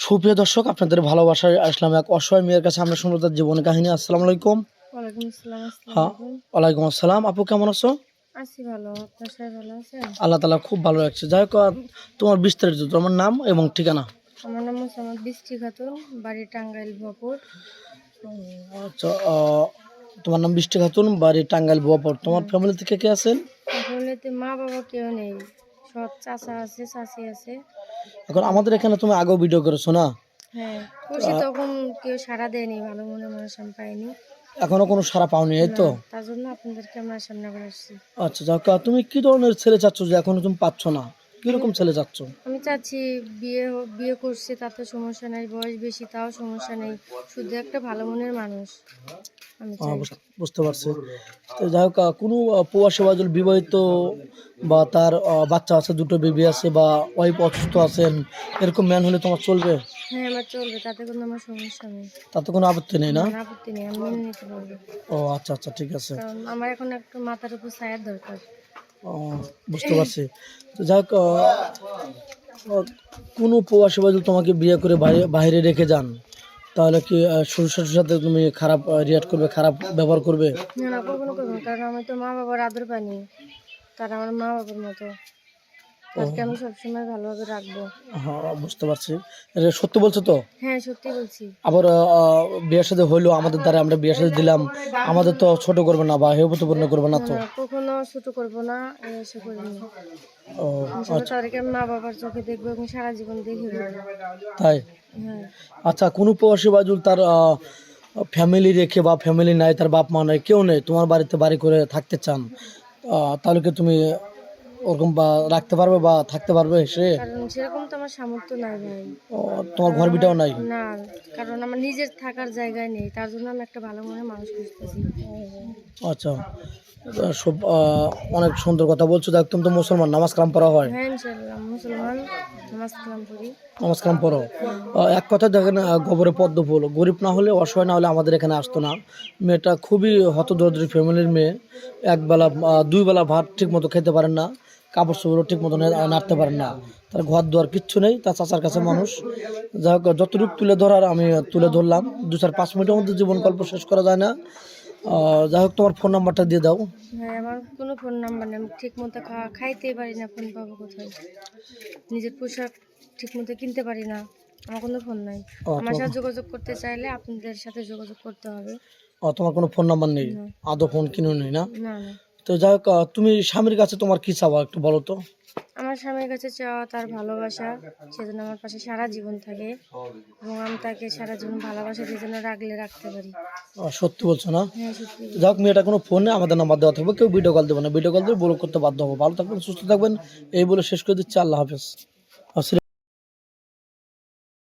সুপ্রিয় দর্শক আপনাদের ভালোবাসায় আসলাম এক অসহায় মেয়ের কাছে আমরা শুনব তার জীবন কাহিনী। আসসালামু আলাইকুম। ওয়ালাইকুম আসসালাম হ্যাঁ ওয়ালাইকুম আসসালাম। আপু কেমন আছো? আল্লাহ তালা খুব ভালো লাগছে যাই হোক তোমার বিস্তারিত তোমার নাম এবং ঠিকানা? আমার নাম মোসাম্মদ বৃষ্টি খাতুন বাড়ি টাঙ্গাইল ভপুর আচ্ছা তোমার নাম বৃষ্টি খাতুন বাড়ি টাঙ্গাইল বোয়াপুর তোমার ফ্যামিলি থেকে কে আছেন? ফ্যামিলিতে মা বাবা কেউ নেই সৎ চাচা আছে চাচি আছে। এখন আমাদের এখানে তুমি আগেও ভিডিও করেছ না? হ্যাঁ করছি তখন কেউ সাড়া দেয়নি ভালো মনে মানুষ আমি পাইনি। এখনও কোনো সাড়া পাওনি এই তো? তার জন্য সামনে আসছি। আচ্ছা যাক তুমি কি ধরনের ছেলে চাচ্ছ যে এখনও তুমি পাচ্ছ না? কীরকম ছেলে চাচ্ছ আমি চাচ্ছি বিয়ে বিয়ে করছে তাতে সমস্যা নেই বয়স বেশি তাও সমস্যা নেই। শুধু একটা ভালো মনের মানুষ। আমি চাই। বুঝতে পারছি। তো যাই হোক আহ, কোনো আহ, প্রবাসী বাজল বিবাহিত বা তার আহ, বাচ্চা আছে দুটো বেবি আছে বা ওয়াইফ অসুস্থ আছেন এরকম ম্যান হলে তোমার চলবে? হ্যাঁ আমার চলবে তাতে কোনো আমার সমস্যা নেই। তাতে কোনো আপত্তি নেই না আপত্তি নেই আমি মেনে নিতে পারব। ও আচ্ছা আচ্ছা ঠিক আছে। কারণ আমার এখন একটু মাথার উপর ছায়ার দরকার। বুঝতে পারছি। তো আহ, কোনো প্রবাসী বাজল তোমাকে বিয়ে করে বাইরে রেখে যান তাহলে কি শ্বশুর সাথে তুমি খারাপ রিয়াক্ট করবে খারাপ ব্যবহার করবে? না কারণ আমি তো মা বাবার আদর পাইনি। তারা আমার মা বাবার মতো। তাদেরকে আমি সবসময় ভালোভাবে রাখব। হ্যাঁ বুঝতে পারছি। সত্যি বলছো তো? হ্যাঁ সত্যি বলছি। আবার বিয়ের সাথে হইল আমাদের দ্বারা আমরা বিয়ের সাথে দিলাম। আমাদের তো ছোট করবে না বা হেবতপূর্ণ করবে না তো। কখনো ছোট করব না এসে ও আসলে তাদেরকে মা বাবার চোখে দেখব এবং সারা জীবন দেখে। তাই? হ্যাঁ। আচ্ছা কোনো প্রবাসী বাজুল তার ফ্যামিলি রেখে বা ফ্যামিলি নাই তার বাপ মা নাই কেউ নেই তোমার বাড়িতে বাড়ি করে থাকতে চান তাহলে কি তুমি ওরকম বা রাখতে পারবে বা থাকতে পারবে সে কারণ সেরকম তো আমার সামর্থ্য নাই ভাই। ও, তোমার ঘর বিটাও নাই? না কারণ আমার নিজের থাকার জায়গায় নেই তার জন্য আমি একটা ভালো মনে মানুষ খুঁজতেছি। আচ্ছা। সব অনেক সুন্দর কথা বলছো। দেখ তুমি তো মুসলমান নামাজ কালাম পড়া হয়। হ্যাঁ নামাজ কালাম পড়ো। এক কথা দেখেন গোবরে পদ্ম ফুল। গরিব না হলে অসহায় না হলে আমাদের এখানে আসতো না। মেয়েটা খুবই হতদরিদ্র ফ্যামিলির মেয়ে। একবেলা আহ, দুই বেলা ভাত ঠিক মতো খেতে পারেন না। কাপড় চোপড়ও ঠিক মতো নাড়তে পারেন না। তার ঘর দুয়ার কিচ্ছু নেই তার চাচার কাছে মানুষ। যাই হোক যতটুকু তুলে ধরার আমি তুলে ধরলাম। দু চার পাঁচ মিনিটের মধ্যে জীবন গল্প শেষ করা যায় না। যাই হোক তোমার ফোন নাম্বারটা দিয়ে দাও। হ্যাঁ আমার কোনো ফোন নাম্বার নেই। আমি ঠিক মতো খাওয়া খাইতেই পারি না ফোন পাবো কোথায়? নিজের পোশাক ঠিক মতো কিনতে পারি না। আমার কোনো ফোন নাই। আমার সাথে যোগাযোগ করতে চাইলে আপনাদের সাথে যোগাযোগ করতে হবে। আহ, তোমার কোনো ফোন নাম্বার নেই। আদৌ ফোন কিনেও নেই না? না না। তো যাই হোক তুমি স্বামীর কাছে তোমার কি চাওয়া একটু বলো তো? আমার স্বামীর কাছে চাওয়া তার ভালোবাসা সেজন্য আমার পাশে সারা জীবন থাকে। এবং আমি তাকে সারা জীবন ভালোবাসা যেন রাখলে রাখতে পারি। সত্যি বলছো না? যাক, মেয়েটা কোনো ফোনে আমাদের নাম্বার দেওয়া থাকবে, কেউ ভিডিও কল দেবে না। ভিডিও কল দিয়ে ব্লক করতে বাধ্য হব। ভালো থাকবেন, সুস্থ থাকবেন, এই বলে শেষ করে দিচ্ছি। আল্লাহ হাফেজ।